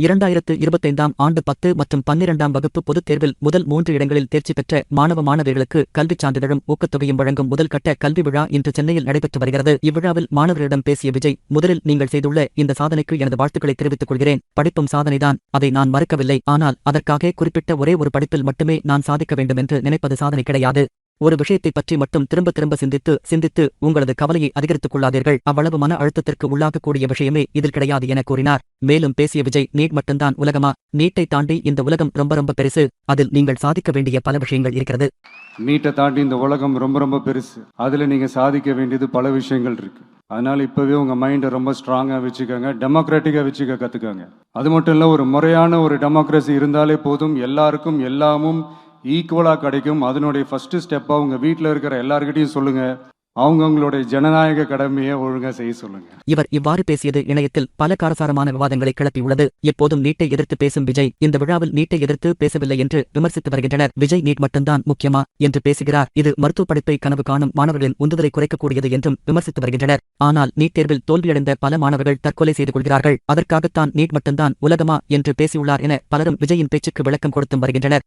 இரண்டாயிரத்து இருபத்தைந்தாம் ஆண்டு பத்து மற்றும் பன்னிரண்டாம் வகுப்பு பொதுத் தேர்வில் முதல் மூன்று இடங்களில் தேர்ச்சி பெற்ற மாணவ மாணவிகளுக்கு கல்விச் சான்றிதழும் ஊக்கத்தொகையும் வழங்கும் முதல் கட்ட கல்வி விழா இன்று சென்னையில் நடைபெற்று வருகிறது. இவ்விழாவில் மாணவர்களிடம் பேசிய விஜய் முதலில் நீங்கள் செய்துள்ள இந்த சாதனைக்கு எனது வாழ்த்துக்களை தெரிவித்துக் கொள்கிறேன். படிப்பும் சாதனைதான். அதை நான் மறுக்கவில்லை. ஆனால் அதற்காக குறிப்பிட்ட ஒரே ஒரு படிப்பில் மட்டுமே நான் சாதிக்க வேண்டும் என்று நினைப்பது சாதனை கிடையாது. ஒரு விஷயத்தை பற்றி மட்டும் திரும்ப திரும்ப சிந்தித்து சிந்தித்து உங்களது கவலையை அதிகரித்துக் கொள்ளாதீர்கள். அவ்வளவு மன அழுத்தத்திற்கு உள்ளாகக்கூடிய விஷயமே இதில் கிடையாது என கூறினார். மேலும் பேசிய விஜய் நீட் மட்டும்தான் உலகமா? நீட்டை தாண்டி இந்த உலகம் ரொம்ப ரொம்ப பெருசு. அதில் நீங்கள் சாதிக்க வேண்டிய பல விஷயங்கள் இருக்கிறது. நீட்டை தாண்டி இந்த உலகம் ரொம்ப ரொம்ப பெருசு. அதுல நீங்க சாதிக்க வேண்டியது பல விஷயங்கள் இருக்கு. அதனால இப்பவே உங்க மைண்டை ரொம்ப ஸ்ட்ராங்கா வச்சுக்கோங்க டெமோக்ராட்டிக்கா வச்சுக்க கத்துக்கோங்க. அது மட்டும் இல்ல ஒரு முறையான ஒரு டெமோக்ரஸி இருந்தாலே போதும். எல்லாருக்கும் எல்லாமும் ஈக்குவலாக கிடைக்கும். அதனுடைய ஃபஸ்ட்டு ஸ்டெப்பாக உங்கள் வீட்டில் இருக்கிற எல்லாருக்கிட்டையும் சொல்லுங்கள் அவங்கவுங்களுடைய ஜனநாயக கடமையை ஒழுங்காக செய்ய சொல்லுங்கள் இவர் இவ்வாறு பேசியது இணையத்தில் பல காரசாரமான விவாதங்களை கிளப்பியுள்ளது எப்போதும் நீட்டை எதிர்த்து பேசும் விஜய் இந்த விழாவில் நீட்டை எதிர்த்து பேசவில்லை என்று விமர்சித்து வருகின்றனர். விஜய் நீட் மட்டும்தான் முக்கியமா என்று பேசுகிறார். இது மருத்துவ படிப்பை கனவு காணும் மாணவர்களின் உந்துதலை குறைக்கக்கூடியது என்றும் விமர்சித்து வருகின்றனர். ஆனால் நீட் தேர்வில் தோல்வியடைந்த பல மாணவர்கள் தற்கொலை செய்து கொள்கிறார்கள். அதற்காகத்தான் நீட் மட்டும்தான் உலகமா என்று பேசியுள்ளார் என பலரும் விஜயின் பேச்சுக்கு விளக்கம் கொடுத்தும் வருகின்றனர்.